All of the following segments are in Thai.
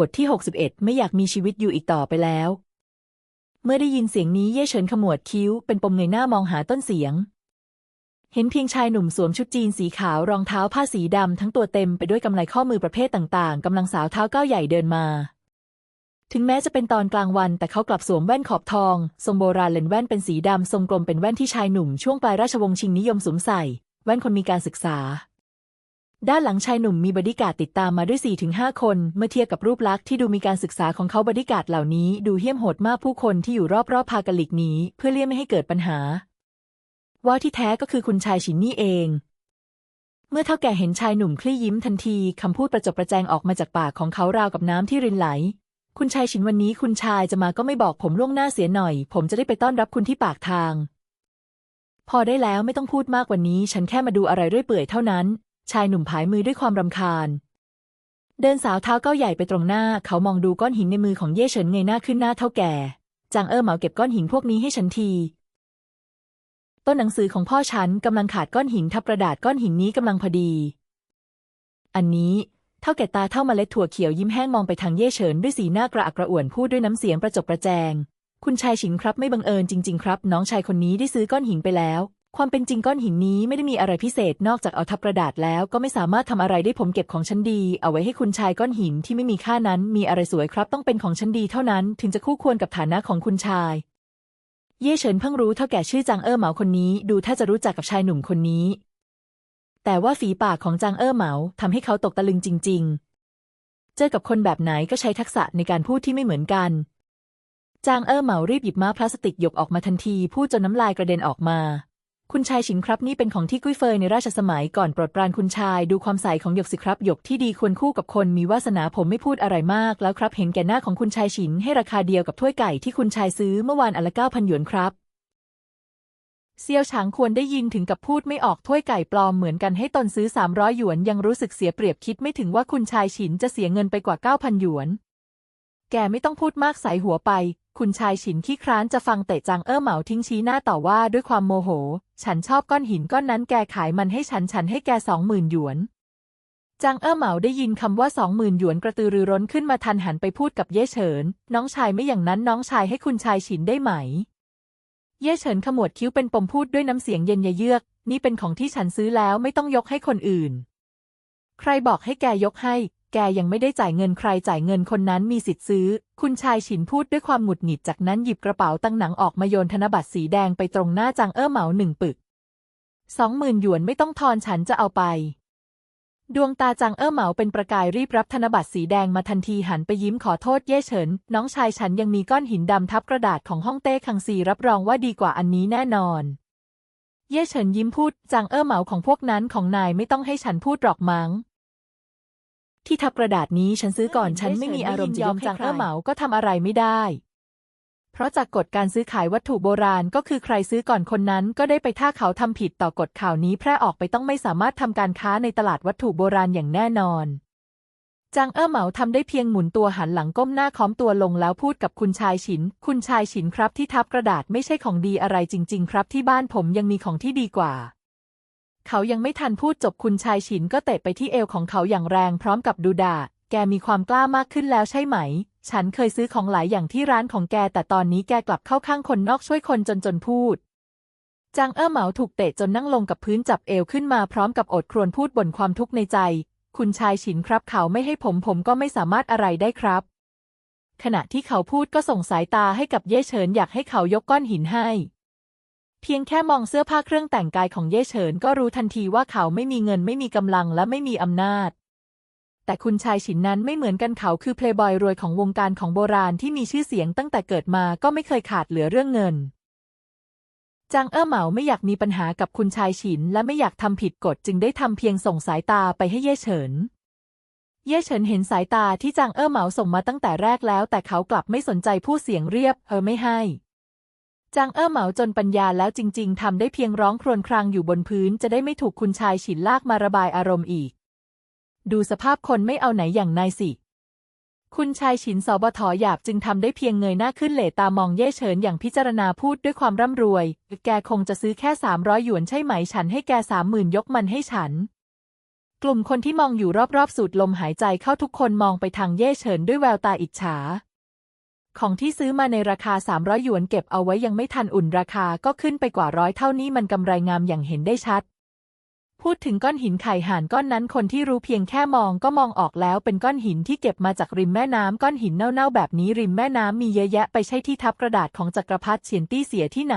บทที่ 61 ไม่อยากมีชีวิตอยู่อีกต่อไปแล้ว เมื่อได้ยินเสียงนี้เย่เฉินขมวดคิ้ว เป็นปมเงยหน้ามองหาต้นเสียง เห็นเพียงชายหนุ่มสวมชุดจีนสีขาวรองเท้าผ้าสีดำทั้งตัวเต็มไปด้วยกำไลข้อมือประเภทต่างๆกำลังสาวเท้าก้าวใหญ่เดินมา ถึงแม้จะเป็นตอนกลางวันแต่เขากลับสวมแว่นขอบทอง ทรงโบราณเลนแว่นเป็นสีดำทรงกลมเป็นแว่นที่ชายหนุ่มช่วงปลายราชวงศ์ชิงนิยมสวมใส่ แว่นคนมีการศึกษา ด้านหลังชายหนุ่มมีบอดี้การ์ดติดตามมาด้วย 4-5 คน เมื่อเทียบกับรูปลักษณ์ที่ดูมีการศึกษาของเขาบอดี้การ์ดเหล่านี้ดูเหี้ยมโหดมากผู้คนที่อยู่รอบๆพากันหลีกหนีเพื่อเลี่ยงไม่ให้เกิดปัญหา ว่าที่แท้ก็คือคุณชายฉินนี่เอง เมื่อเท่าแก่เห็นชายหนุ่มคลี่ยิ้มทันทีคำพูดประจบประแจงออกมาจากปากของเขาราวกับน้ำที่รินไหล คุณชายฉินวันนี้คุณชายจะมาก็ไม่บอกผมล่วงหน้าเสียหน่อย ผมจะได้ไปต้อนรับคุณที่ปากทาง พอได้แล้วไม่ต้องพูดมากกว่านี้ ฉันแค่มาดูอะไรเรื่อยเปื่อยเท่านั้น ชายหนุ่มผายมือด้วยความรำคาญ เดินสาวเท้าก้าวใหญ่ไปตรงหน้า เขามองดูก้อนหินในมือของเย่เฉินเงยหน้าขึ้นหน้าเท่าแก่ จางเออเหมาเก็บก้อนหินพวกนี้ให้ฉันทีต้นหนังสือของพ่อฉันกำลังขาดก้อนหินทับกระดาษก้อนหินนี้กำลังพอดี อันนี้เท่าแก่ตาเท่าเมล็ดถั่วเขียวยิ้มแห้งมองไปทางเย่เฉินด้วยสีหน้ากระอักกระอ่วนพูดด้วยน้ำเสียงประจบประแจง คุณชายฉินครับไม่บังเอิญจริง ๆ ครับ น้องชายคนนี้ได้ซื้อก้อนหินไปแล้ว ความเป็นจริงก้อนหินนี้ไม่ได้มีอะไรพิเศษนอกจากเอาทับกระดาษแล้วก็ไม่สามารถทำอะไรได้ผมเก็บของชั้นดี เอาไว้ให้คุณชายก้อนหินที่ไม่มีค่านั้น มีอะไรสวยครับต้องเป็นของชั้นดีเท่านั้น ถึงจะคู่ควรกับฐานะของคุณชาย เย่เฉินเพิ่งรู้เท่าแก่ชื่อจางเอ้อเหมาคนนี้ ดูถ้าจะรู้จักกับชายหนุ่มคนนี้ แต่ว่าฝีปากของจางเอ้อเหมาทำให้เขาตกตะลึงจริง ๆ เจอกับคนแบบไหนก็ใช้ทักษะในการพูดที่ไม่เหมือนกันจางเอ้อเหมารีบหยิบม้าพลาสติกยกออกมาทันที พูดจนน้ำลายกระเด็นออกมา คุณชายฉินครับนี่เป็นของที่กุ้ยเฟยในราชสมัยก่อนปรดปรานคุณชายดูความใสของหยกสิครับหยกที่ดีควรคู่กับคนมีวาสนาผมไม่พูดอะไรมาก แล้วครับเห็นแก่หน้าของคุณชายฉินให้ราคาเดียวกับถ้วยไก่ที่คุณชายซื้อเมื่อวานอันละเก้าพันหยวนครับเซียวฉางควรได้ยินถึงกับพูดไม่ออกถ้วยไก่ปลอมเหมือนกันให้ตนซื้อ 300 หยวนยังรู้สึกเสียเปรียบคิดไม่ถึงว่าคุณชายฉินจะเสียเงินไปกว่า 9,000 หยวน แกไม่ต้องพูดมากใส่หัวไป คุณชายฉินขี้คร้านจะฟังเตะจางเอ้อเหมาทิ้งชี้หน้าต่อว่าด้วยความโมโห ฉันชอบก้อนหินก้อนนั้นแกขายมันให้ฉันฉันให้แกสองหมื่นหยวน จางเอ้อเหมาได้ยินคำว่าสองหมื่นหยวนกระตือรือร้นขึ้นมาทันหันไปพูดกับเย่เฉิน น้องชายไม่อย่างนั้นน้องชายให้คุณชายฉินได้ไหม เย่เฉินขมวดคิ้วเป็นปมพูดด้วยน้ำเสียงเย็นยเยือก นี่เป็นของที่ฉันซื้อแล้วไม่ต้องยกให้คนอื่น ใครบอกให้แกยกให้ แกยังไม่ได้จ่ายเงินใครจ่ายเงินคนนั้นมีสิทธิ์ซื้อ คุณชายฉินพูดด้วยความหงุดหงิดจากนั้นหยิบกระเป๋าตั้งหนังออกมาโยนธนบัตรสีแดงไปตรงหน้าจางเอ้อเหมาหนึ่งปึกสองหมื่นหยวนไม่ต้องทอนฉันจะเอาไป ดวงตาจางเอ้อเหมาเป็นประกายรีบรับธนบัตรสีแดงมาทันทีหันไปยิ้มขอโทษเย่เฉิน น้องชายฉันยังมีก้อนหินดำทับกระดาษของห้องเต้คังซีรับรองว่าดีกว่าอันนี้แน่นอน เย่เฉินยิ้มพูดจางเอ้อเหมาของพวกนั้นของนายไม่ต้องให้ฉันพูดหรอกมั้ง ที่ทับกระดาษนี้ฉันซื้อก่อนฉันไม่มีอารมณ์จะยอมจางเอ้อเหมาก็ทำอะไรไม่ได้ เพราะจากกฎการซื้อขายวัตถุโบราณก็คือใครซื้อก่อนคนนั้นก็ได้ไปถ้าเขาทำผิดต่อกฎข่าวนี้แพร่ออกไปต้องไม่สามารถทำการค้าในตลาดวัตถุโบราณอย่างแน่นอนจางเอ้อเหมาทำได้เพียงหมุนตัวหันหลังก้มหน้าค้อมตัวลงแล้วพูดกับคุณชายฉิน คุณชายฉินครับที่ทับกระดาษไม่ใช่ของดีอะไรจริง ๆ ครับที่บ้านผมยังมีของที่ดีกว่า เขายังไม่ทันพูดจบคุณชายฉินก็เตะไปที่เอวของเขาอย่างแรงพร้อมกับดูด่า แกมีความกล้ามากขึ้นแล้วใช่ไหม ฉันเคยซื้อของหลายอย่างที่ร้านของแก แต่ตอนนี้แกกลับเข้าข้างคนนอกช่วยคนจนจนพูดจางเอ้อเหมาถูกเตะจนนั่งลงกับพื้นจับเอวขึ้นมาพร้อมกับอดครวญพูดบ่นความทุกข์ในใจ คุณชายฉินครับ เขาไม่ให้ผมผมก็ไม่สามารถอะไรได้ครับ ขณะที่เขาพูดก็ส่งสายตาให้กับเย่เฉินอยากให้เขายกก้อนหินให้ เพียงแค่มองเสื้อผ้าเครื่องแต่งกายของเย่เฉินก็รู้ทันทีว่าเขาไม่มีเงินไม่มีกำลังและไม่มีอำนาจ แต่คุณชายฉินนั้นไม่เหมือนกันเขาคือเพลย์บอยรวยของวงการของโบราณที่มีชื่อเสียงตั้งแต่เกิดมาก็ไม่เคยขาดเหลือเรื่องเงินจางเอ้อเหมาไม่อยากมีปัญหากับคุณชายฉิน และไม่อยากทำผิดกฎจึงได้ทำเพียงส่งสายตาไปให้เย่เฉิน เย่เฉินเห็นสายตาที่จางเอ้อเหมาส่งมาตั้งแต่แรกแล้ว แต่เขากลับไม่สนใจผู้เสียงเรียบเออไม่ให้ จางเอ้อเหมาจนปัญญาแล้วจริง ๆ ทำได้เพียงร้องครวญครางอยู่บนพื้นจะได้ไม่ถูกคุณชายฉินลากมาระบายอารมณ์อีก ดูสภาพคนไม่เอาไหนอย่างนายสิ คุณชายฉินสบทหยาบจึงทำได้เพียงเงยหน้าขึ้นเหลตามองเย่เฉินอย่างพิจารณาพูดด้วยความร่ำรวย แกคงจะซื้อแค่สามร้อยหยวนใช่ไหมฉันให้แกสามหมื่นยกมันให้ฉัน กลุ่มคนที่มองอยู่รอบๆสูดลมหายใจเข้าทุกคนมองไปทางเย่เฉินด้วยแววตาอิจฉา ของที่ซื้อมาในราคา 300 หยวนเก็บเอาไว้ยังไม่ทันอุ่นราคาก็ขึ้นไปกว่าร้อยเท่านี้มันกำไรงามอย่างเห็นได้ชัด พูดถึงก้อนหินไข่ห่านก้อนนั้นคนที่รู้เพียงแค่มองก็มองออกแล้วเป็นก้อนหินที่เก็บมาจากริมแม่น้ำก้อนหินเน่าๆแบบนี้ริมแม่น้ำมีเยอะแยะไปใช่ที่ทับกระดาษของจักรพรรดิเฉียนตี้เสียที่ไหน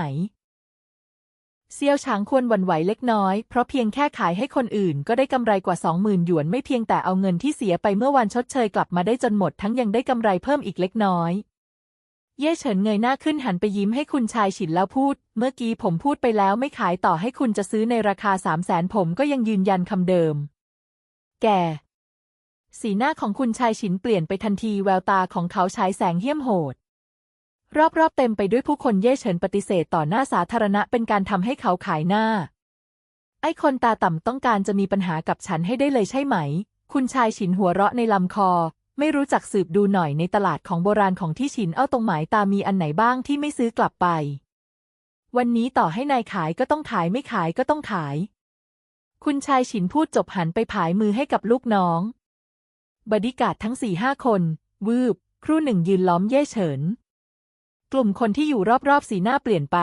เซียวฉางควรหวั่นไหวเล็กน้อย เพราะเพียงแค่ขายให้คนอื่นก็ได้กำไรกว่าสองหมื่นหยวนไม่เพียงแต่เอาเงินที่เสียไปเมื่อวันชดเชยกลับมาได้จนหมดทั้งยังได้กำไรเพิ่มอีกเล็กน้อย เย่เฉินเงยหน้าขึ้นหันไปยิ้มให้คุณชายฉินแล้วพูด เมื่อกี้ผมพูดไปแล้วไม่ขายต่อให้คุณจะซื้อในราคาสามแสนผมก็ยังยืนยันคำเดิม แก สีหน้าของคุณชายฉินเปลี่ยนไปทันทีแววตาของเขาฉายแสงเหี้ยมโหด รอบๆเต็มไปด้วยผู้คนเย่เฉินปฏิเสธต่อหน้าสาธารณะเป็นการทำให้เขาขายหน้า ไอ้คนตาต่ำต้องการจะมีปัญหากับฉันให้ได้เลยใช่ไหม คุณชายฉินหัวเราะในลำคอ ไม่รู้จักสืบดูหน่อยในตลาดของโบราณของที่ฉินเอ้าตรงหมายตามีอันไหนบ้างที่ไม่ซื้อกลับไป วันนี้ต่อให้นายขายก็ต้องขายไม่ขายก็ต้องขาย คุณชายฉินพูดจบหันไปผายมือให้กับลูกน้อง บดิการดทั้งสี่ห้าคน วืบ ครู่หนึ่งยืนล้อมเย่เฉิน กลุ่มคนที่อยู่รอบๆสีหน้าเปลี่ยนไป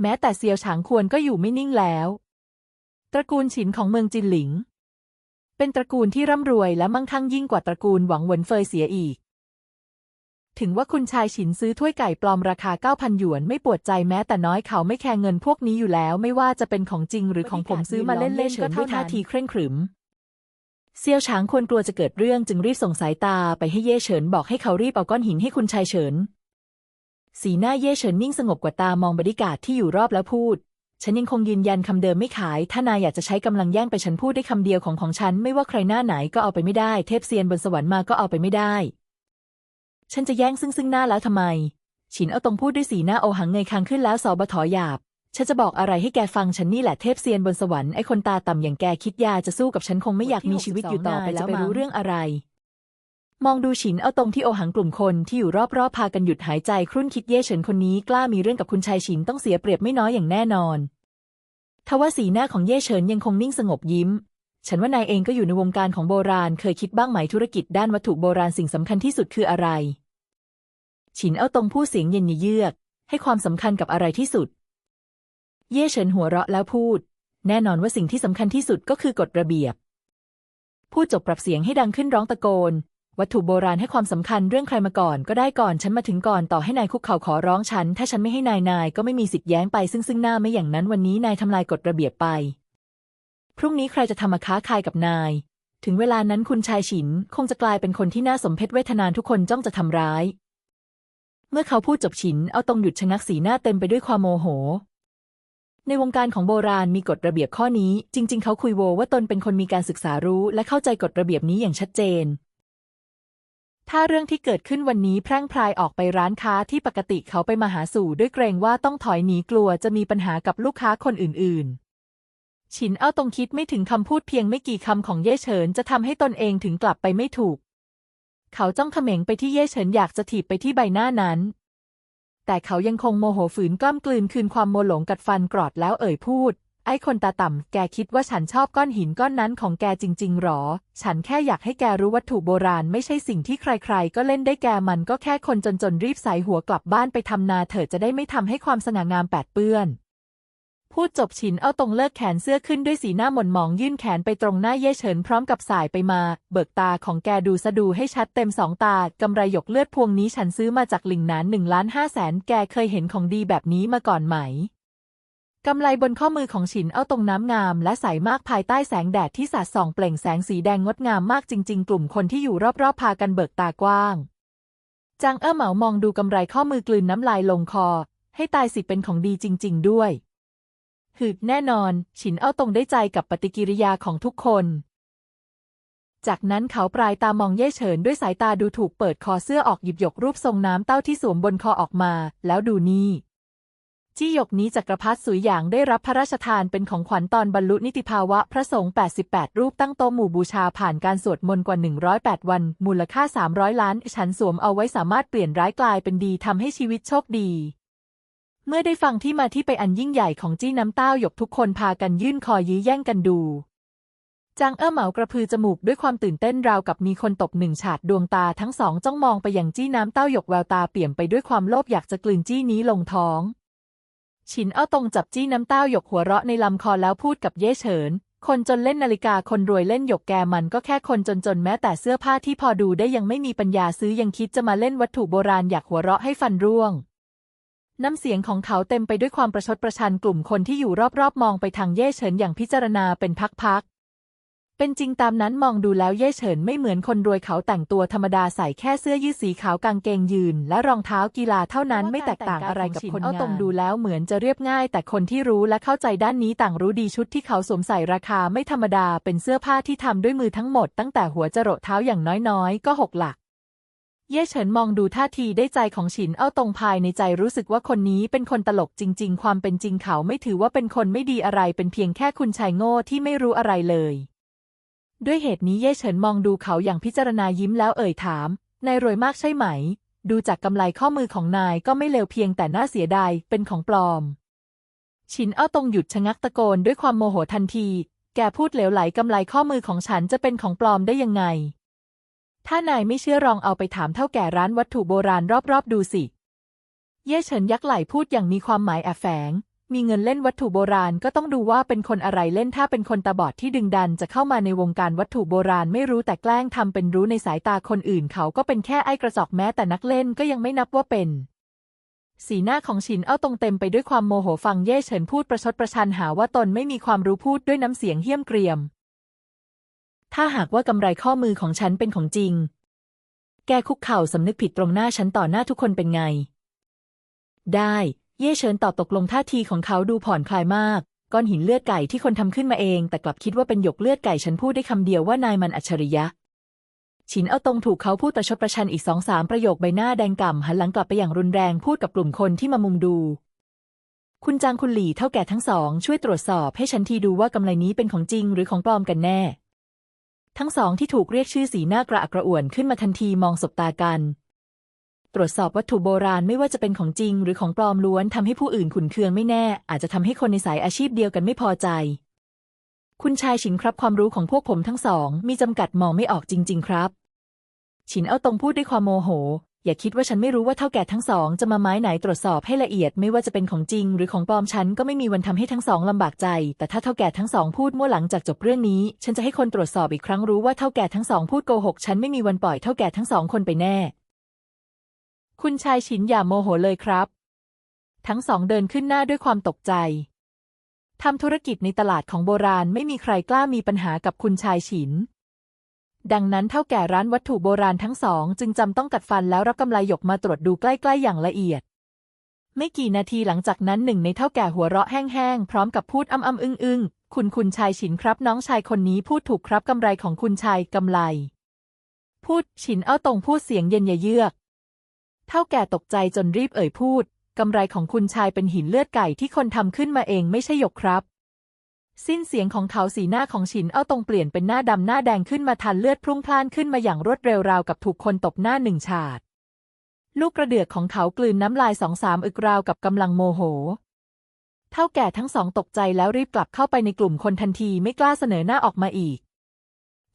แม้แต่เซียวฉางควรก็อยู่ไม่นิ่งแล้ว ตระกูลฉินของเมืองจินหลิง เป็นตระกูลที่ร่ำรวยและมั่งคั่งยิ่งกว่าตระกูลหวังเหวินเฟยเสียอีก ถึงว่าคุณชายฉินซื้อถ้วยไก่ปลอมราคา 9,000 หยวนไม่ปวดใจแม้แต่น้อยเขาไม่แคร์เงินพวกนี้อยู่แล้ว ไม่ว่าจะเป็นของจริงหรือของผมซื้อมาเล่นๆก็เท่าท่าทีเคร่งขรึมเซียวฉางควรกลัวจะเกิดเรื่องจึงรีบส่งสายตาไปให้เย่เฉินบอกให้เขารีบเอาก้อนหินให้คุณชายเฉิน สีหน้าเย่เฉินนิ่งสงบกว่าตามองบริการที่อยู่รอบแล้วพูด ฉันยังคงยืนยันคำเดิมไม่ขาย ถ้านายอยากจะใช้กำลังแย่งไปฉันพูดได้คำเดียวของของฉัน ไม่ว่าใครหน้าไหนก็เอาไปไม่ได้ เทพเซียนบนสวรรค์มาก็เอาไปไม่ได้ ฉันจะแย่งซึ่งซึ่งหน้าแล้วทำไม ฉินเอาตรงพูดด้วยสีหน้าโอหังเงยคางขึ้นแล้วสอบถอหยาบ ฉันจะบอกอะไรให้แกฟังฉันนี่แหละเทพเซียนบนสวรรค์ไอ้คนตาต่ำอย่างแกคิดยาจะสู้กับฉันคงไม่อยากมีชีวิตอยู่ต่อไปจะไปรู้เรื่องอะไร มองดูฉินเอาตรงที่โอหังกลุ่มคนที่อยู่รอบๆพากันหยุดหายใจครุ่นคิดเย่เฉินคนนี้กล้ามีเรื่องกับคุณชายฉินต้องเสียเปรียบไม่น้อยอย่างแน่นอน ทว่าสีหน้าของเย่เฉินยังคงนิ่งสงบยิ้ม ฉันว่านายเองก็อยู่ในวงการของโบราณ เคยคิดบ้างไหมธุรกิจด้านวัตถุโบราณสิ่งสำคัญที่สุดคืออะไร ฉินเอาตรงพูดเสียงเย็นเยือก ให้ความสำคัญกับอะไรที่สุด เย่เฉินหัวเราะแล้วพูด แน่นอนว่าสิ่งที่สำคัญที่สุดก็คือกฎระเบียบ พูดจบปรับเสียงให้ดังขึ้นร้องตะโกน วัตถุโบราณให้ความสำคัญเรื่องใครมาก่อนก็ได้ก่อนฉันมาถึงก่อนต่อให้นายคุกเข่าขอร้องฉัน ถ้าฉันไม่ให้นายนายก็ไม่มีสิทธิ์แย้งไปซึ่งซึ่งหน้าไม่อย่างนั้นวันนี้นายทำลายกฎระเบียบไป พรุ่งนี้ใครจะทำมาค้าขายกับนาย ถึงเวลานั้นคุณชายฉินคงจะกลายเป็นคนที่น่าสมเพชเวทนานทุกคนจ้องจะทำร้าย เมื่อเขาพูดจบฉินเอาตรงหยุดชะงักสีหน้าเต็มไปด้วยความโมโหในวงการของโบราณมีกฎระเบียบข้อนี้ จริง ๆ เขาคุยโวว่าตนเป็นคนมีการศึกษารู้ และเข้าใจกฎระเบียบนี้อย่างชัดเจน ถ้าเรื่องที่เกิดขึ้นวันนี้แพร่งพรายออกไปร้านค้าที่ปกติเขาไปมาหาสู่ด้วยเกรงว่าต้องถอยหนีกลัวจะมีปัญหากับลูกค้าคนอื่นๆ ฉินเอาตรงคิดไม่ถึงคำพูดเพียงไม่กี่คำของเย่เฉินจะทำให้ตนเองถึงกลับไปไม่ถูก เขาจ้องเขม็งไปที่เย่เฉินอยากจะถีบไปที่ใบหน้านั้น แต่เขายังคงโมโหฝืนกล้ามกลืนคืนความโมโหลงกัดฟันกรอดแล้วเอ่ยพูด ไอ้คนตาต่ำ แกคิดว่าฉันชอบก้อนหินก้อนนั้นของแกจริง ๆหรอ ฉันแค่อยากให้แกรู้วัตถุโบราณไม่ใช่สิ่งที่ใคร ๆ ก็เล่นได้แกมันก็แค่คนจน ๆ รีบใส่หัวกลับบ้านไปทำนาเถิดจะได้ไม่ทำให้ความสง่างามแปดเปื้อน พูดจบฉินเอาตรงเลิกแขนเสื้อขึ้นด้วยสีหน้าหม่นหมองยื่นแขนไปตรงหน้าเย่เฉินพร้อมกับสายไปมา เบิกตาของแกดูสะดูให้ชัดเต็มสองตากำไรหยกเลือดพวงนี้ฉันซื้อมาจากหลิงหนานหนึ่งล้านห้าแสนแกเคยเห็นของดีแบบนี้มาก่อนไหม กำไลบนข้อมือของฉินเอาตรงน้ำงาม และใสมากภายใต้แสงแดดที่สาดส่องเปล่งแสงสีแดงงดงามมากจริง ๆ กลุ่มคนที่อยู่รอบๆพากันเบิกตากว้าง จางเอ้อเหมามองดูกำไรข้อมือกลืนน้ำลายลงคอ ให้ตายสิเป็นของดีจริง ๆ ด้วย หืดแน่นอน ฉินเอาตรงได้ใจกับปฏิกิริยาของทุกคน จากนั้นเขาปลายตามองเย่เฉินด้วยสายตาดูถูกเปิดคอเสื้อออกหยิบหยกรูปทรงน้ำเต้าที่สวมบนคอออกมา แล้วดูนี่ จี้หยกนี้จักรพรรดิสุยหยางได้รับพระราชทานเป็นของขวัญตอนบรรลุนิติภาวะพระสงฆ์88 รูปตั้งโต๊ะหมู่บูชาผ่านการสวดมนต์กว่า 108 วัน มูลค่า 300 ล้าน ฉันสวมเอาไว้สามารถเปลี่ยนร้ายกลายเป็นดีทำให้ชีวิตโชคดี เมื่อได้ฟังที่มาที่ไปอันยิ่งใหญ่ของจี้น้ำเต้าหยกทุกคนพากันยื่นคอยื้อแย่งกันดูจางเอ้อเหมากระพือจมูกด้วยความตื่นเต้นราวกับมีคนตบหนึ่งฉาดดวงตาทั้งสองจ้องมองไปอย่างจี้น้ำเต้าหยกแววตาเปี่ยมไปด้วยความโลภอยากจะกลืนจี้นี้ลงท้อง ฉินเอ้าตรงจับจี้น้ำเต้าหยกหัวเราะในลำคอแล้วพูดกับเย่เฉิน คนจนเล่นนาฬิกาคนรวยเล่นหยกแกมันก็แค่คนจนๆ แม้แต่เสื้อผ้าที่พอดูได้ยังไม่มีปัญญาซื้อยังคิดจะมาเล่นวัตถุโบราณอยากหัวเราะให้ฟันร่วง น้ำเสียงของเขาเต็มไปด้วยความประชดประชันกลุ่มคนที่อยู่รอบๆ มองไปทางเย่เฉินอย่างพิจารณาเป็นพักๆ เป็นจริงตามนั้นมองดูแล้วเย่เฉินไม่เหมือนคนรวยเขาแต่งตัวธรรมดาใส่แค่เสื้อยืดสีขาวกางเกงยืน และรองเท้ากีฬาเท่านั้นไม่แตกต่างอะไรกับคนเอาตรงดูแล้วเหมือนจะเรียบง่าย แต่คนที่รู้และเข้าใจด้านนี้ต่างรู้ดีชุดที่เขาสวมใส่ราคาไม่ธรรมดาเป็นเสื้อผ้าที่ทำด้วยมือทั้งหมดตั้งแต่หัวจรดเท้าอย่างน้อยๆ ก็หกหลักเย่เฉินมองดูท่าทีได้ใจของฉินเอ้าตรงภายในใจรู้สึกว่าคนนี้เป็นคนตลกจริง ๆ ความเป็นจริงเขาไม่ถือว่าเป็นคนไม่ดีอะไรเป็นเพียงแค่คุณชายโง่ที่ไม่รู้อะไรเลย ด้วยเหตุนี้เย่เฉินมองดูเขาอย่างพิจารณายิ้มแล้วเอ่ยถาม นายรวยมากใช่ไหม ดูจากกำไรข้อมือของนายก็ไม่เลวเพียงแต่น่าเสียดายเป็นของปลอมฉินเอ้าตรงหยุดชะงักตะโกนด้วยความโมโหทันที แกพูดเหลวไหลกำไรข้อมือของฉันจะเป็นของปลอมได้ยังไง ถ้านายไม่เชื่อลองเอาไปถามเท่าแก่ร้านวัตถุโบราณรอบๆดูสิ เย่เฉินยักไหล่พูดอย่างมีความหมายแอบแฝง มีเงินเล่นวัตถุโบราณก็ต้องดูว่าเป็นคนอะไรเล่นถ้าเป็นคนตาบอดที่ดึงดันจะเข้ามาในวงการวัตถุโบราณไม่รู้แต่แกล้งทำเป็นรู้ในสายตาคนอื่น เขาก็เป็นแค่ไอ้กระจอกแม้แต่นักเล่นก็ยังไม่นับว่าเป็นสีหน้าของฉินเอ้าตรงเต็มไปด้วยความโมโหฟังเย่เฉินพูดประชดประชันหาว่าตนไม่มีความรู้พูดด้วยน้ำเสียงเหี้ยมเกรียม ถ้าหากว่ากำไรข้อมือของฉันเป็นของจริง แกคุกเข่าสำนึกผิดตรงหน้าฉันต่อหน้าทุกคนเป็นไง ได้ เย่เฉินตอบตกลงท่าทีของเขาดูผ่อนคลายมาก ก้อนหินเลือดไก่ที่คนทำขึ้นมาเอง แต่กลับคิดว่าเป็นหยกเลือดไก่ฉันพูดได้คำเดียวว่านายมันอัจฉริยะ ฉินเอาตรงถูกเขาพูดประชดประชันอีกสองสามประโยคใบหน้าแดงก่ำหันหลังกลับไปอย่างรุนแรงพูดกับกลุ่มคนที่มามุงดู คุณจางคุณหลี่เท่าแก่ทั้งสองช่วยตรวจสอบให้ฉันทีดูว่ากำไรนี้เป็นของจริงหรือของปลอมกันแน่ ทั้งสองที่ถูกเรียกชื่อสีหน้ากระอักกระอ่วนขึ้นมาทันทีมองสบตากัน ตรวจสอบวัตถุโบราณไม่ว่าจะเป็นของจริง หรือของปลอมล้วนทำให้ผู้อื่นขุนเคืองไม่แน่ อาจจะทำให้คนในสายอาชีพเดียวกันไม่พอใจ คุณชายฉินครับความรู้ของพวกผมทั้งสอง มีจำกัดมองไม่ออกจริง ๆ ครับ ฉินเอาตรงพูดด้วยความโมโห อย่าคิดว่าฉันไม่รู้ว่าเท่าแก่ทั้งสองจะมาไม้ไหนตรวจสอบให้ละเอียดไม่ว่าจะเป็นของจริง หรือของปลอมฉันก็ไม่มีวันทำให้ทั้งสองลำบากใจ แต่ถ้าเท่าแก่ทั้งสองพูดมั่วหลังจากจบเรื่องนี้ ฉันจะให้คนตรวจสอบอีกครั้งรู้ว่าเท่าแก่ทั้งสองพูดโกหกฉันไม่มีวันปล่อยเท่าแก่ทั้งสองคนไปแน่ คุณชายฉินอย่าโมโหเลยครับ ทั้งสองเดินขึ้นหน้าด้วยความตกใจทำธุรกิจในตลาดของโบราณไม่มีใครกล้ามีปัญหากับคุณชายฉิน ดังนั้นเท่าแก่ร้านวัตถุโบราณทั้งสองจึงจำต้องกัดฟันแล้วรับกำไรหยกมาตรวจดูใกล้ๆอย่างละเอียด ไม่กี่นาทีหลังจากนั้นหนึ่งในเท่าแก่หัวเราะแห้งๆพร้อมกับพูดอ้ำๆอึ้งๆคุณคุณชายฉินครับ น้องชายคนนี้พูดถูกครับกำไรของคุณชายกำไร พูดฉินเอาตรงพูดเสียงเย็นเยือก เท่าแก่ตกใจจนรีบเอ่ยพูด กำไรของคุณชายเป็นหินเลือดไก่ที่คนทำขึ้นมาเองไม่ใช่หยกครับ สิ้นเสียงของเขาสีหน้าของฉินเอาตรงเปลี่ยนเป็นหน้าดำหน้าแดงขึ้นมาทันเลือดพรุ่งพล่านขึ้นมาอย่างรวดเร็วราวกับถูกคนตบหน้าหนึ่งฉาด ลูกกระเดือกของเขากลืนน้ำลายสองสามอึกราวกับกำลังโมโหเท่าแก่ทั้งสองตกใจแล้วรีบกลับเข้าไปในกลุ่มคนทันทีไม่กล้าเสนอหน้าออกมาอีก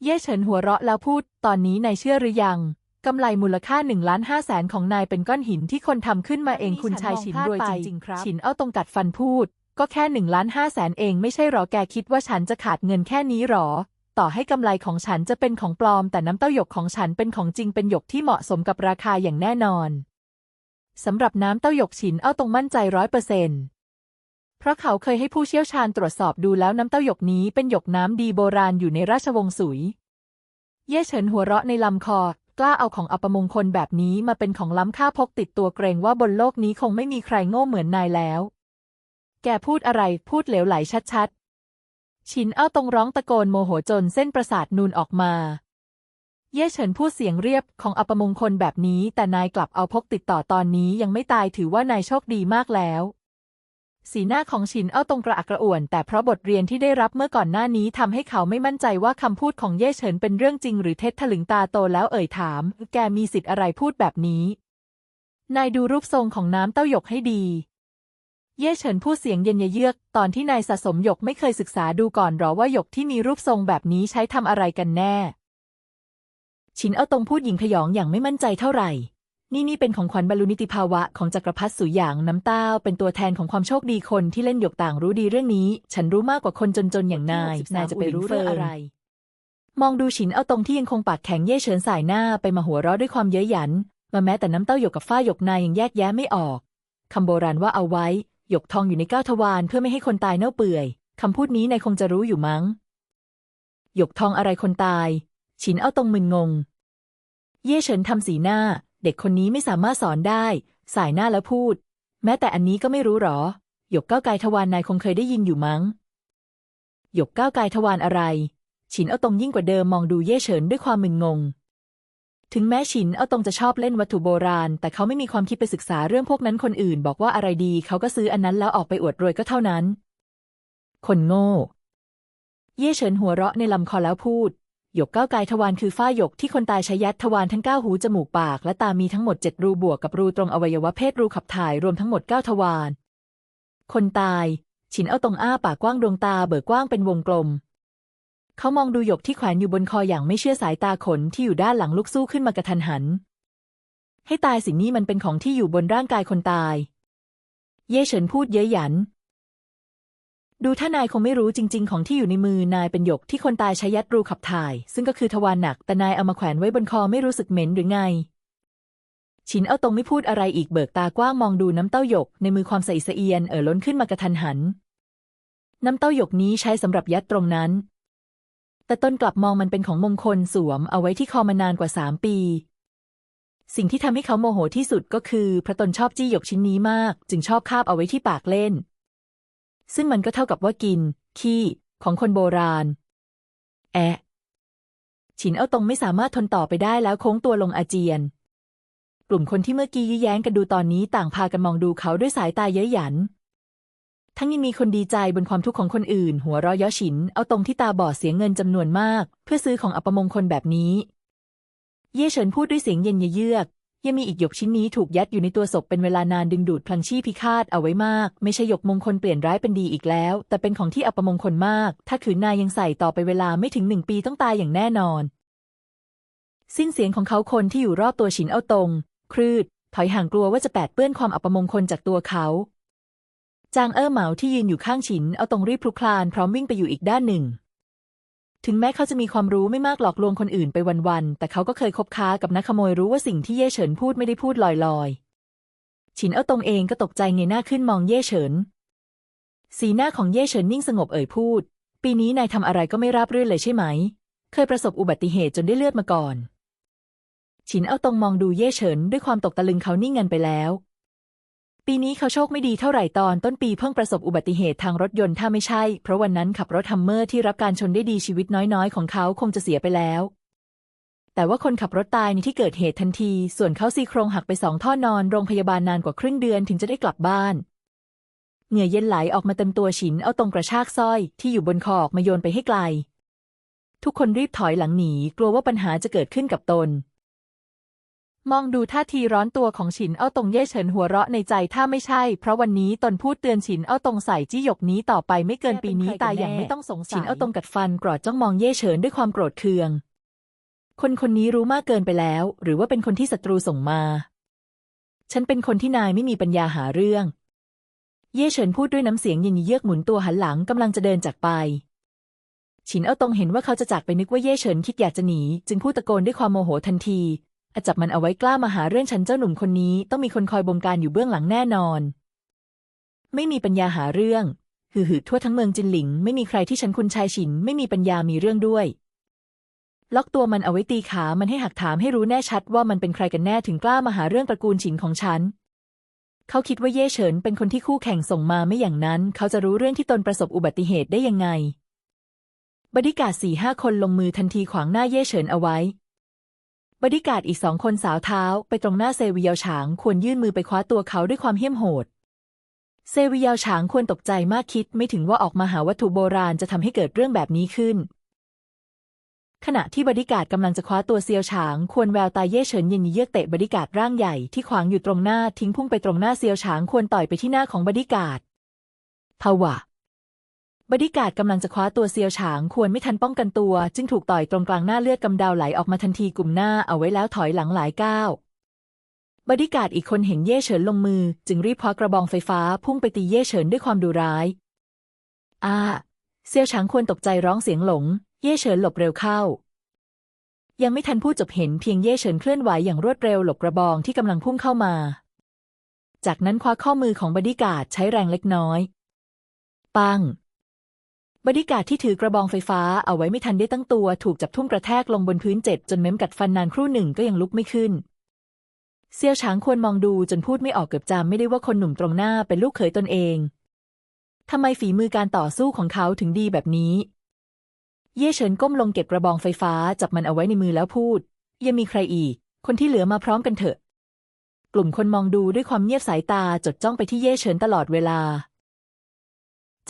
เย่เฉินหัวเราะแล้วพูด ตอนนี้นายเชื่อหรือยัง กำไรมูลค่าหนึ่งล้านห้าแสนของนายเป็นก้อนหินที่คนทำขึ้นมาเองคุณชายฉินรวยจริงๆครับฉินเอาตรงกัดฟันพูด ก็แค่หนึ่งล้านห้าแสนเองไม่ใช่หรอแกคิดว่าฉันจะขาดเงินแค่นี้หรอ ต่อให้กำไรของฉันจะเป็นของปลอม แต่น้ำเต้าหยกของฉันเป็นของจริงเป็นหยกที่เหมาะสมกับราคาอย่างแน่นอนสำหรับน้ำเต้าหยกฉินเอาตรงมั่นใจร้อยเปอร์เซ็นต์เพราะเขาเคยให้ผู้เชี่ยวชาญตรวจสอบดูแล้วน้ำเต้าหยกนี้เป็นหยกน้ำดีโบราณอยู่ในราชวงศ์สุย เย่เฉินหัวเราะในลำคอ กล้าเอาของอัปมงคลแบบนี้มาเป็นของล้ำค่าพกติดตัวเกรงว่าบนโลกนี้คงไม่มีใครโง่เหมือนนายแล้ว แกพูดอะไรพูดเหลวไหลชัดๆ ชินเอาตรงร้องตะโกนโมโหจนเส้นประสาทนูนออกมา เย่เฉินพูดเสียงเรียบของอัปมงคลแบบนี้ แต่นายกลับเอาพกติดต่อตอนนี้ยังไม่ตายถือว่านายโชคดีมากแล้ว สีหน้าของชินเอาตรงกระอักกระอ่วน แต่เพราะบทเรียนที่ได้รับเมื่อก่อนหน้านี้ทำให้เขาไม่มั่นใจว่าคำพูดของเย่เฉินเป็นเรื่องจริงหรือเท็จถลึงตาโตแล้วเอ่ยถาม แกมีสิทธิ์อะไรพูดแบบนี้ นายดูรูปทรงของน้ำเต้าหยกให้ดี เย่เฉินพูดเสียงเย็นเยือก ตอนที่นายสะสมหยกไม่เคยศึกษาดูก่อนหรอว่าหยกที่มีรูปทรงแบบนี้ใช้ทำอะไรกันแน่ชินเอาตรงพูดหญิงพยองอย่างไม่มั่นใจเท่าไหร่ นี่นี่เป็นของขวัญบรรลุนิติภาวะของจักรพรรดิสุหยางน้ำเต้า เป็นตัวแทนของความโชคดีคนที่เล่นหยกต่างรู้ดีเรื่องนี้ ฉันรู้มากกว่าคนจนๆอย่างนายนายจะไปรู้เรื่องอะไร มองดูฉินเอาตรงที่ยังคงปากแข็งเย่เฉินสายหน้าไปมาหัวเราะด้วยความเย้ยหยัน มาแม้แต่น้ำเต้าหยกกับฝ้าหยกนายยังแยกแยะไม่ออกคำโบราณว่าเอาไว้ หยกทองอยู่ในเก้าทวารเพื่อไม่ให้คนตายเน่าเปื่อยคำพูดนี้นายคงจะรู้อยู่มั้ง หยกทองอะไรคนตาย ฉินเอาตรงมึนงง เย่เฉินทำสีหน้า เด็กคนนี้ไม่สามารถสอนได้ สายหน้าแล้วพูด แม้แต่อันนี้ก็ไม่รู้หรอ หยกเก้าวกายทวารนายคงเคยได้ยินอยู่มั้ง หยกเก้าวกายทวารอะไร ฉินเอาตรงยิ่งกว่าเดิมมองดูเย่เฉินด้วยความมึนงง ถึงแม้ฉินเอาตรงจะชอบเล่นวัตถุโบราณ แต่เขาไม่มีความคิดไปศึกษาเรื่องพวกนั้นคนอื่น บอกว่าอะไรดีเขาก็ซื้ออันนั้นแล้วออกไปอวดรวยก็เท่านั้น คนโง่ เย่เฉินหัวเราะในลำคอแล้วพูด หยกเก้ากายทวารคือฝ้าหยกที่คนตายใช้ยัดทวารทั้งเก้าหูจมูกปาก และตามีทั้งหมดเจ็ดรูบวกกับรูตรงอวัยวะเพศรูขับถ่ายรวมทั้งหมดเก้าทวาร คนตาย ฉินเอาตรงอ้าปากกว้างดวงตาเบิกกว้างเป็นวงกลม เขามองดูหยกที่แขวนอยู่บนคออย่างไม่เชื่อสายตาขนที่อยู่ด้านหลังลุกสู้ขึ้นมากระทันหัน ให้ตายสิ่งนี้มันเป็นของที่อยู่บนร่างกายคนตาย เย่เฉินพูดเย้ยหยัน ดูถ้านายคงไม่รู้จริง ๆ ของที่อยู่ในมือนายเป็นหยกที่คนตายใช้ยัดรูขับถ่าย ซึ่งก็คือทวารหนัก แต่นายเอามาแขวนไว้บนคอไม่รู้สึกเหม็นหรือไงฉินเอาตรงไม่พูดอะไรอีกเบิกตากว้างมองดูน้ำเต้าหยกในมือความใสเอียนเอ่อล้นขึ้นมากระทันหัน น้ำเต้าหยกนี้ใช้สำหรับยัดตรงนั้น แต่ต้นกลับมองมันเป็นของมงคลสวมเอาไว้ที่คอมานานกว่าสามปีสิ่งที่ทำให้เขาโมโหที่สุดก็คือ พระตนชอบจี้หยกชิ้นนี้มาก จึงชอบคาบเอาไว้ที่ปากเล่น ซึ่งมันก็เท่ากับว่ากิน ขี้ ของคนโบราณ แอะฉินเอาตรงไม่สามารถทนต่อไปได้แล้วโค้งตัวลงอาเจียน กลุ่มคนที่เมื่อกี้ยื้อแย้งกันดูตอนนี้ต่างพากันมองดูเขาด้วยสายตาเย้ยหยัน ทั้งยังมีคนดีใจบนความทุกข์ของคนอื่น หัวเราะเย้อฉิน เอาตรงที่ตาบอดเสียเงินจำนวนมาก เพื่อซื้อของอัปมงคลแบบนี้ เย่เฉินพูดด้วยเสียงเย็นเยือก ยังมีอีกหยกชิ้นนี้ถูกยัดอยู่ในตัวศพเป็นเวลานานดึงดูดพลังชีพิฆาตเอาไว้มาก ไม่ใช่หยกมงคลเปลี่ยนร้ายเป็นดีอีกแล้ว แต่เป็นของที่อัปมงคลมาก ถ้าขืนนายยังใส่ต่อไปเวลาไม่ถึงหนึ่งปีต้องตายอย่างแน่นอน สิ้นเสียงของเขาคนที่อยู่รอบตัวฉินเอาตรง ครืด ถอยห่างกลัวว่าจะแปดเปื้อนความอัปมงคลจากตัวเขาจางเอ้อเหมาที่ยืนอยู่ข้างฉินเอาตรงรีบพลุกคลานพร้อมวิ่งไปอยู่อีกด้านหนึ่ง ถึงแม้เขาจะมีความรู้ไม่มากหลอกลวงคนอื่นไปวันๆ แต่เขาก็เคยคบค้ากับนักขโมยรู้ว่าสิ่งที่เย่เฉินพูดไม่ได้พูดลอยๆ ฉินเอาตรงเองก็ตกใจเงยหน้าขึ้นมองเย่เฉิน สีหน้าของเย่เฉินนิ่งสงบเอ่ยพูด ปีนี้นายทำอะไรก็ไม่ราบรื่นเลยใช่ไหม เคยประสบอุบัติเหตุจนได้เลือดมาก่อน ฉินเอาตรงมองดูเย่เฉินด้วยความตกตะลึงเขานิ่งเงินไปแล้ว ปีนี้เขาโชคไม่ดีเท่าไหร่ตอนต้นปีเพิ่งประสบอุบัติเหตุทางรถยนต์ถ้าไม่ใช่ เพราะวันนั้นขับรถฮัมเมอร์ที่รับการชนได้ดีชีวิตน้อยๆ ของเขาคงจะเสียไปแล้ว แต่ว่าคนขับรถตายในที่เกิดเหตุทันที ส่วนเขาซี่โครงหักไปสองท่อนอนโรงพยาบาลนานกว่าครึ่งเดือนถึงจะได้กลับบ้านเหงื่อเย็นไหลออกมาเต็มตัวฉินเอาตรงกระชากสร้อยที่อยู่บนคอออกมาโยนไปให้ไกล ทุกคนรีบถอยหลังหนีกลัวว่าปัญหาจะเกิดขึ้นกับตน มองดูท่าทีร้อนตัวของฉินเอาตรงเย่เฉินหัวเราะในใจถ้าไม่ใช่ เพราะวันนี้ตนพูดเตือนฉินเอาตรงใส่จี้หยกนี้ต่อไปไม่เกินปีนี้ตายอย่างไม่ต้องสงสัยฉินเอาตรงกัดฟันกรอดจ้องมองเย่เฉินด้วยความโกรธเคือง คนคนนี้รู้มากเกินไปแล้ว หรือว่าเป็นคนที่ศัตรูส่งมา ฉันเป็นคนที่นายไม่มีปัญญาหาเรื่อง เย่เฉินพูดด้วยน้ำเสียงเย็นเยือกหมุนตัวหันหลังกำลังจะเดินจากไปฉินเอาตรงเห็นว่าเขาจะจากไปนึกว่าเย่เฉินคิดอยากจะหนี จึงพูดตะโกนด้วยความโมโหทันทีอา จับมันเอาไว้กล้ามาหาเรื่องฉันเจ้าหนุ่มคนนี้ต้องมีคนคอยบงการอยู่เบื้องหลังแน่นอน ไม่มีปัญญาหาเรื่อง หือหือทั่วทั้งเมืองจินหลิง ไม่มีใครที่ฉันคุณชายฉิน ไม่มีปัญญามีเรื่องด้วย ล็อกตัวมันเอาไว้ตีขามันให้หักถามให้รู้แน่ชัดว่ามันเป็นใครกันแน่ถึงกล้ามาหาเรื่องตระกูลฉินของฉันเขาคิดว่าเย่เฉินเป็นคนที่คู่แข่งส่งมาไม่อย่างนั้น เขาจะรู้เรื่องที่ตนประสบอุบัติเหตุได้ยังไงบริกาสี่ห้าคนลงมือทันทีขวางหน้าเย่เฉินเอาไว้ บริการอีกสองคนสาวเท้าไปตรงหน้าเซวิเยาฉางควรยื่นมือไปคว้าตัวเขาด้วยความเหี้ยมโหด เซวิเยาฉางควรตกใจมากคิดไม่ถึงว่าออกมาหาวัตถุโบราณจะทำให้เกิดเรื่องแบบนี้ขึ้น ขณะที่บริการกำลังจะคว้าตัวเซียวฉาง ควรแววตาเย่เฉินย็นเยือกเตะบริการร่างใหญ่ที่ขวางอยู่ตรงหน้าทิ้งพุ่งไปตรงหน้าเซียวฉางควรต่อยไปที่หน้าของบริการภาวะ บดิการดกำลังจะคว้าตัวเซียวฉางควรไม่ทันป้องกันตัว จึงถูกต่อยตรงกลางหน้าเลือดกำเดาไหลออกมาทันทีกลุ่มหน้าเอาไว้แล้วถอยหลังหลายก้าวบดิการดอีกคนเห็นเย่เฉินลงมือ จึงรีบคว้ากระบองไฟฟ้าพุ่งไปตีเย่เฉินด้วยความดุร้ายอาเซียวฉางควรตกใจร้องเสียงหลง เย่เฉินหลบเร็วเข้า ยังไม่ทันพูดจบเห็นเพียงเย่เฉินเคลื่อนไหวอย่างรวดเร็วหลบกระบองที่กำลังพุ่งเข้ามา จากนั้นคว้าข้อมือของบดิการดใช้แรงเล็กน้อย ปัง บดิการที่ถือกระบองไฟฟ้าเอาไว้ไม่ทันได้ตั้งตัว ถูกจับทุ่มกระแทกลงบนพื้นเจ็บจนเม้มกัดฟันนานครู่หนึ่งก็ยังลุกไม่ขึ้น เซียวฉางควรมองดูจนพูดไม่ออกเกือบจำไม่ได้ว่าคนหนุ่มตรงหน้าเป็นลูกเขยตนเองทำไมฝีมือการต่อสู้ของเขาถึงดีแบบนี้ เย่เฉินก้มลงเก็บกระบองไฟฟ้าจับมันเอาไว้ในมือแล้วพูด ยังมีใครอีก คนที่เหลือมาพร้อมกันเถอะ กลุ่มคนมองดูด้วยความเงียบสายตาจดจ้องไปที่เย่เฉินตลอดเวลา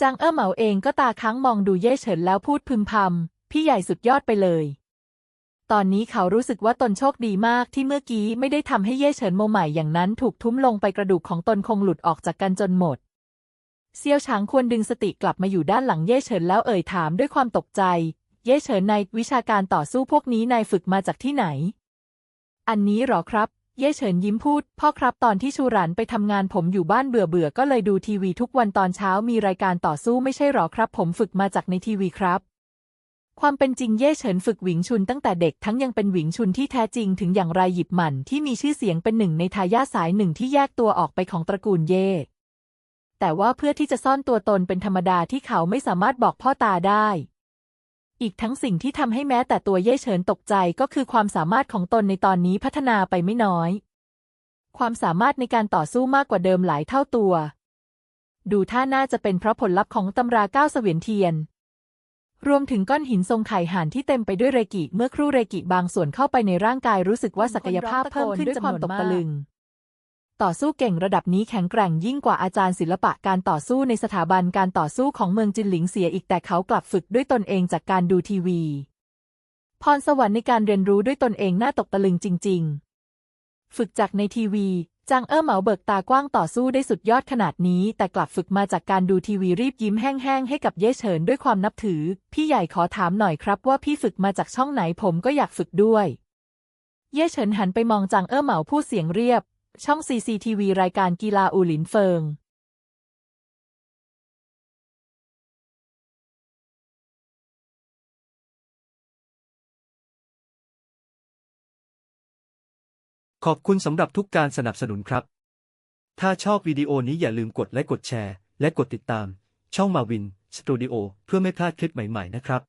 จางเอ้อเหมาเองก็ตาค้างมองดูเย่เฉินแล้วพูดพึมพำพี่ใหญ่สุดยอดไปเลย ตอนนี้เขารู้สึกว่าตนโชคดีมากที่เมื่อกี้ไม่ได้ทำให้เย่เฉินโมใหม่อย่างนั้น ถูกทุ้มลงไปกระดูกของตนคงหลุดออกจากกันจนหมด เซียวฉางควรดึงสติกลับมาอยู่ด้านหลังเย่เฉินแล้วเอ่ยถามด้วยความตกใจ เย่เฉินในวิชาการต่อสู้พวกนี้นายฝึกมาจากที่ไหน อันนี้หรอครับ เย่เฉินยิ้มพูด พ่อครับตอนที่ชูหรันไปทำงานผมอยู่บ้านเบื่อเบื่อก็เลยดูทีวีทุกวันตอนเช้ามีรายการต่อสู้ไม่ใช่หรอครับ ผมฝึกมาจากในทีวีครับ ความเป็นจริงเย่เฉินฝึกหวิงชุนตั้งแต่เด็กทั้งยังเป็นหวิงชุนที่แท้จริงถึงอย่างไรหยิบหมันที่มีชื่อเสียงเป็นหนึ่งในทายาทสายหนึ่งที่แยกตัวออกไปของตระกูลเย่แต่ว่าเพื่อที่จะซ่อนตัวตนเป็นธรรมดาที่เขาไม่สามารถบอกพ่อตาได้ อีกทั้งสิ่งที่ทำให้แม้แต่ตัวเย่เฉินตกใจก็คือความสามารถของตนในตอนนี้พัฒนาไปไม่น้อย ความสามารถในการต่อสู้มากกว่าเดิมหลายเท่าตัว ดูท่าน่าจะเป็นเพราะผลลัพธ์ของตำราก้าวเสวียนเทียน รวมถึงก้อนหินทรงไข่ห่านที่เต็มไปด้วยเรกิ เมื่อครู่เรกิบางส่วนเข้าไปในร่างกายรู้สึกว่าศักยภาพเพิ่มขึ้นด้วยความตกตะลึง ต่อสู้เก่งระดับนี้แข็งแกร่งยิ่งกว่าอาจารย์ศิลปะการต่อสู้ในสถาบันการต่อสู้ของเมืองจินหลิงเสียอีกแต่เขากลับฝึกด้วยตนเองจากการดูทีวี พรสวรรค์ในการเรียนรู้ด้วยตนเองน่าตกตะลึงจริง ๆ ฝึกจากในทีวีจางเอ้อเหมาเบิกตากว้างต่อสู้ได้สุดยอดขนาดนี้ แต่กลับฝึกมาจากการดูทีวีรีบยิ้มแห้งๆ ให้กับเย่เฉินด้วยความนับถือ พี่ใหญ่ขอถามหน่อยครับว่าพี่ฝึกมาจากช่องไหนผมก็อยากฝึกด้วย เย่เฉินหันไปมองจางเอ้อเหมาพูดเสียงเรียบ ช่อง CCTV รายการกีฬาอูหลินเฟิงขอบคุณสำหรับทุกการสนับสนุนครับ ถ้าชอบวิดีโอนี้อย่าลืมกดไลค์กดแชร์ และกดติดตาม ช่องมาวินสตูดิโอเพื่อไม่พลาดคลิปใหม่ ๆ นะครับ